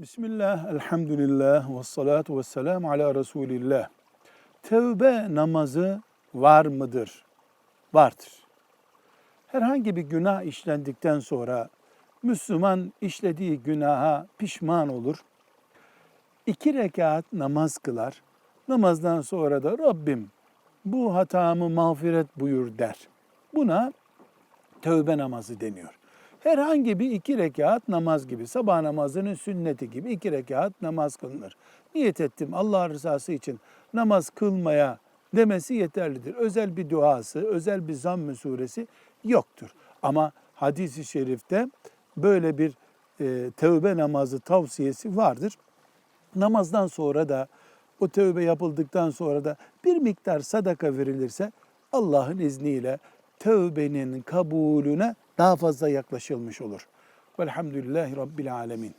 Bismillah, elhamdülillah, ve salatu ve selamu ala Resulillah. Tevbe namazı var mıdır? Vardır. Herhangi bir günah işlendikten sonra Müslüman işlediği günaha pişman olur. İki rekat namaz kılar. Namazdan sonra da Rabbim bu hatamı mağfiret buyur der. Buna tövbe namazı deniyor. Herhangi bir iki rekat namaz gibi, sabah namazının sünneti gibi iki rekat namaz kılınır. Niyet ettim Allah rızası için namaz kılmaya demesi yeterlidir. Özel bir duası, özel bir zamm-ı suresi yoktur. Ama hadisi şerifte böyle bir e, tövbe namazı tavsiyesi vardır. Namazdan sonra da o tövbe yapıldıktan sonra da bir miktar sadaka verilirse Allah'ın izniyle tövbenin kabulüne daha fazla yaklaşılmış olur. Velhamdülillahi Rabbil Alemin.